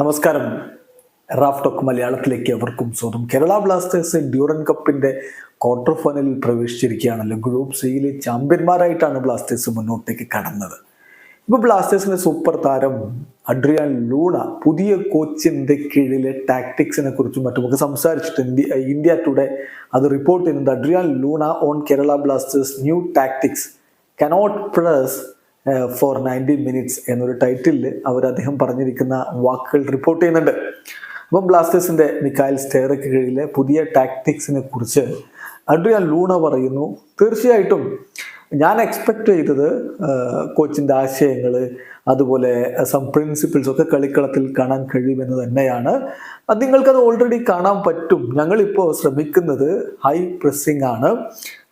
നമസ്കാരം. Raf talk മലയാളത്തിലേക്ക് അവർക്കും സ്വാഗതം. കേരള ബ്ലാസ്റ്റേഴ്സ് ഡ്യൂറൻ കപ്പിന്റെ ക്വാർട്ടർ ഫൈനലിൽ പ്രവേശിച്ചിരിക്കുകയാണല്ലോ ഗ്രൂപ്പ് സിയിലെ ചാമ്പ്യന്മാരായിട്ടാണ് ബ്ലാസ്റ്റേഴ്സ് മുന്നോട്ടേക്ക് കടന്നത്. ഇപ്പോൾ ബ്ലാസ്റ്റേഴ്സിന്റെ സൂപ്പർ താരം അഡ്രിയാൻ ലൂണ പുതിയ കോച്ചിന്റെ കീഴിലെ ടാക്ടിക്സിനെ കുറിച്ചും മറ്റുമൊക്കെ സംസാരിച്ചിട്ട് ഇന്ത്യ ഇന്ത്യ ടുഡേ അത് റിപ്പോർട്ട് ചെയ്യുന്നുണ്ട്. Adrian Luna on Kerala Blasters new tactics. Cannot press for ninety minutes എന്നൊരു ടൈറ്റിലിൽ അവർ അദ്ദേഹം പറഞ്ഞിരിക്കുന്ന വാക്കുകൾ റിപ്പോർട്ട് ചെയ്യുന്നുണ്ട്. അപ്പം ബ്ലാസ്റ്റേഴ്സിന്റെ മിക്കായൽ സ്റ്റേറയ്ക്ക് കീഴിലെ പുതിയ ടാക്ടിക്സിനെ കുറിച്ച് അഡ്രിയാൻ ലൂണ പറയുന്നു. തീർച്ചയായിട്ടും ഞാൻ എക്സ്പെക്ട് ചെയ്തത് കോച്ചിന്റെ ആശയങ്ങൾ അതുപോലെ സം പ്രിൻസിപ്പിൾസ് ഒക്കെ കളിക്കളത്തിൽ കാണാൻ കഴിയുമെന്ന് തന്നെയാണ്. നിങ്ങൾക്കത് ഓൾറെഡി കാണാൻ പറ്റും. ഞങ്ങളിപ്പോൾ ശ്രമിക്കുന്നത് ഹൈ പ്രസ്സിംഗ് ആണ്.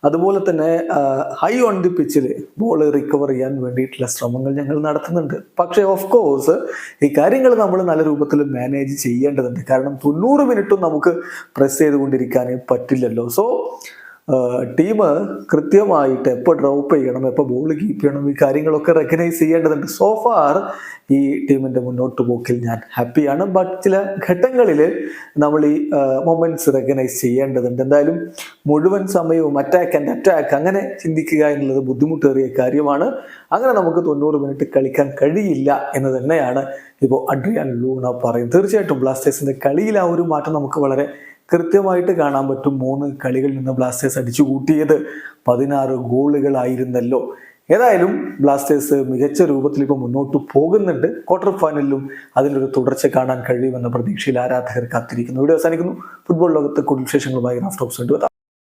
അതുപോലെ തന്നെ ഹൈ ഓൺ ദി പിച്ചിൽ ബോൾ റിക്കവർ ചെയ്യാൻ വേണ്ടിയിട്ടുള്ള ശ്രമങ്ങൾ ഞങ്ങൾ നടത്തുന്നുണ്ട്. പക്ഷേ ഓഫ് കോഴ്സ് ഈ കാര്യങ്ങൾ നമ്മൾ നല്ല രൂപത്തിൽ മാനേജ് ചെയ്യേണ്ടതുണ്ട്. കാരണം തൊണ്ണൂറ് മിനിറ്റും നമുക്ക് പ്രസ് ചെയ്തുകൊണ്ടിരിക്കാനേ പറ്റില്ലല്ലോ. സോ ടീം കൃത്യമായിട്ട് എപ്പോൾ ഡ്രോപ്പ് ചെയ്യണം എപ്പോൾ ബോൾ കീപ്പ് ചെയ്യണം ഈ കാര്യങ്ങളൊക്കെ റെക്കഗ്നൈസ് ചെയ്യേണ്ടതുണ്ട്. സോ ഫാർ ഈ ടീമിന്റെ മുന്നോട്ട് പോക്കിൽ ഞാൻ ഹാപ്പിയാണ് ബട്ട് ചില ഘട്ടങ്ങളിൽ നമ്മൾ ഈ മൊമെന്റ്സ് റെക്കഗ്നൈസ് ചെയ്യേണ്ടതുണ്ട്. എന്തായാലും മുഴുവൻ സമയവും അറ്റാക്ക് ആൻഡ് അറ്റാക്ക് അങ്ങനെ ചിന്തിക്കുക എന്നുള്ളത് ബുദ്ധിമുട്ടേറിയ കാര്യമാണ്. അങ്ങനെ നമുക്ക് തൊണ്ണൂറ് മിനിറ്റ് കളിക്കാൻ കഴിയില്ല എന്ന് തന്നെയാണ് ഇപ്പോൾ അഡ്രിയാൻ ലൂണ പറയും തീർച്ചയായിട്ടും ബ്ലാസ്റ്റേഴ്സിന്റെ കളിയിൽ ആ ഒരു മാറ്റം നമുക്ക് വളരെ കൃത്യമായിട്ട് കാണാൻ പറ്റും മൂന്ന് കളികളിൽ നിന്ന് ബ്ലാസ്റ്റേഴ്സ് അടിച്ചു കൂട്ടിയത്. പതിനാറ് ഗോളുകളായിരുന്നല്ലോ. ഏതായാലും ബ്ലാസ്റ്റേഴ്സ് മികച്ച രൂപത്തിൽ ഇപ്പോൾ മുന്നോട്ട് പോകുന്നുണ്ട്. ക്വാർട്ടർ ഫൈനലിലും അതിനൊരു തുടർച്ച കാണാൻ കഴിയുമെന്ന പ്രതീക്ഷയിൽ ആരാധകർ കാത്തിരിക്കുന്നു. വീഡിയോ അവസാനിക്കുന്നു. ഫുട്ബോൾ ലോകത്ത് കൂടുതൽ വിശേഷങ്ങളുമായി റാഫ്റ്റോക്സ് വേണ്ടി